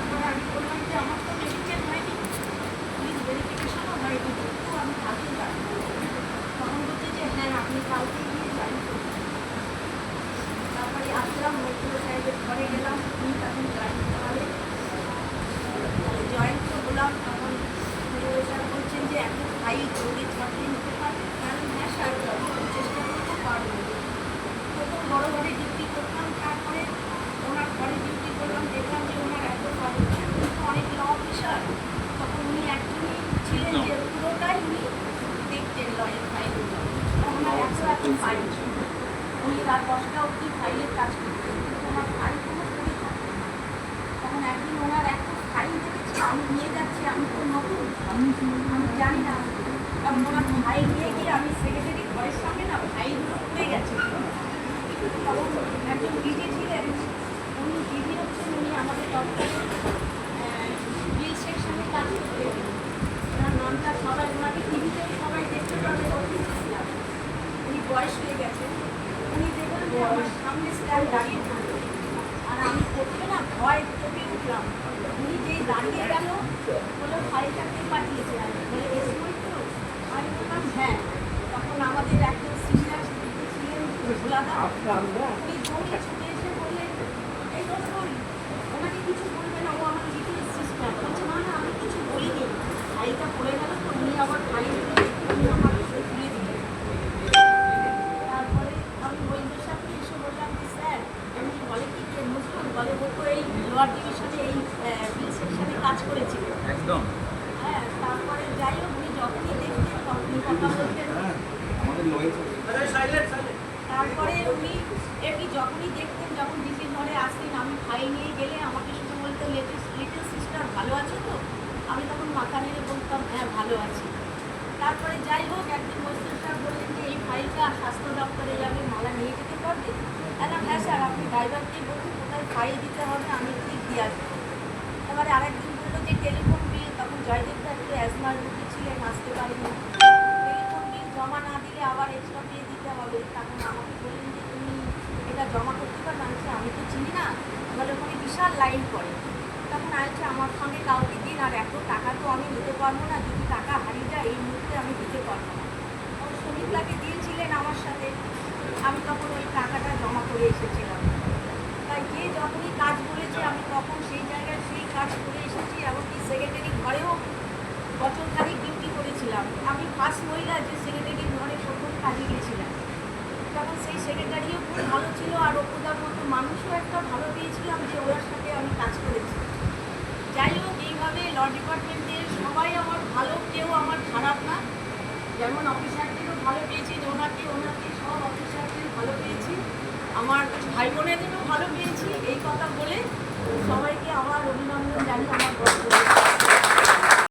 তারপরে আমি বললাম যে আমার তো মেডিকেল হয়নি পুলিশ হয়নি কিন্তু তখন বলছে যে হ্যাঁ আপনি কালকে গিয়ে আসলাম ঘরে গেলাম জয়েন করালে জয়েন তো হলাম তখন বলছেন যে এত ফাইল জলদি ছাপিয়ে পারবে কারণ হ্যাঁ স্যার চেষ্টা করতে পারব প্রথম বড় ঘরে ডিউটি করতাম, তারপরে ওনার ঘরে ডিউটি করলাম, দেখলাম যে ওনার এত ফাইল কিন্তু অনেক ল অফিসার তখন উনি একজনই ছিলেন যে পুরোটাই উনি দেখতেন লয়ের ফাইলগুলো ওনার এত উনি রাত দশটা অবধি ফাইলের কাজ করতেন কিন্তু ওনার ফাইল কোনো করে থাকতেন না। তখন একদিন ওনার এত ফাইল দেখেছি আমি নিয়ে যাচ্ছি আমি তো নতুন। আমি জানি না। ওনার ফাইল নিয়ে গিয়ে আমি সেক্রেটারি ঘরের সামনে না ফাইলগুলো পড়ে গেছে। তখন একজন দিদি ছিলেন উনি দিদি হচ্ছেন উনি আমাদের দপ্তরে বিল সেকশনে কাজ করতেন। ওনার নামটা সবাই ওনাকে টিভিতে সবাই দেখতে পাবে উনি বয়স হয়ে গেছেন উনি দেখলেন যে আমার সামনে স্ট্যান্ড দাঁড়িয়ে থাকল। আর আমি প্রথমে না ভয় চোখে উঠলাম। উনি যেই দাঁড়িয়ে গেল বলে ফাইলটা কে পাঠিয়েছে আমি বলে এসময় তো আমি বললাম হ্যাঁ। তখন আমাদের একজন সিনিয়র ছিলেন ভোলাদা উনি দৌড়ে ছুটে এসে বললেন, এই নজরুল ওনাকে কিছু বলবে না, ও আমার লিটিল সিস্টার বলছে, না না আমি কিছু বলিনি ফাইলটা পড়ে গেল তো উনি আবার ফাইলগুলো দেখে উনি আমার কাছে তুলে দিলেন তারপরে আমি বৈদ্য সাহেবকে এসে বললাম যে স্যার উনি বলে কি যে নজরুল বলে ও তো এই লোয়ার এই কাজ করেছিল একদম। হ্যাঁ তারপরে যাই হোক উনি যখনই দেখতেন তখনই কথা বলতেন তারপরে উনি এমনি যখনই দেখতেন যখন ডিসির ঘরে আসতেন আমি ফাইল নিয়ে গেলে আমাকে শুধু বলতো লিটিল লিটিল সিস্টার ভালো আছো তো? আমি তখন মাথা নেড়ে বলতাম হ্যাঁ ভালো আছি। তারপরে যাই হোক একদিন মজদুর সাহেব বললেন যে এই ফাইলটা স্বাস্থ্য দপ্তরে যাবে মালা নিয়ে যেতে পারবে? হ্যাঁ স্যার আপনি ড্রাইভারকে বলুন কোথায় ফাইল দিতে হবে আমি ঠিক দিয়ে আসব। এবারে আরেকদিন বলল যে টেলিফোন বিল, তখন জয়দেবদা একটু অ্যাজমার রুগী ছিলেন, আসতে পারেনি। টেলিফোন বিল জমা না দিলে আবার এক্সট্রা পে দিতে হবে। তখন আমাকে বললেন যে, তুমি এটা জমা করতে পারবে? আমি আমি তো চিনি না। বলে ওখানে বিশাল লাইন পড়ে। তখন আইছে আমার সঙ্গে কাউকে দিন, আর এত টাকা তো আমি নিতে পারব না। যদি টাকা হারিয়ে যায়, এই মুহূর্তে আমি দিতে পারব না। তখন সুমিত্রাকে দিয়েছিলেন আমার সাথে। আমি তখন ওই টাকাটা জমা করে এসেছিলাম। তাই যে যখনই কাজ বলেছে আমি তখন সেই কাজ করে এসেছি, এমনকি সেক্রেটারি ঘরেও বছর খানিক ডিউটি করেছিলাম। আমি ফার্স্ট মহিলা যে সেক্রেটারি ঘরে প্রথম কাজে গেছিলাম। তখন সেই সেক্রেটারিও খুব ভালো ছিল আর অপুদার মতো মানুষও একটা ভালো পেয়েছিলাম যে ওনার সাথে আমি কাজ করেছি। যাই হোক, এইভাবে ল ডিপার্টমেন্টের সবাই আমার ভালো, কেউ আমার খারাপ না। যেমন অফিসারদেরও ভালো পেয়েছি, ওনাকে ওনাকে সব অফিসারদের ভালো পেয়েছি। আমার ভাই বোনেদেরও ভালো পেয়েছি, এই কথা বলে সবাইকে আমার অভিনন্দন জানিয়ে আমার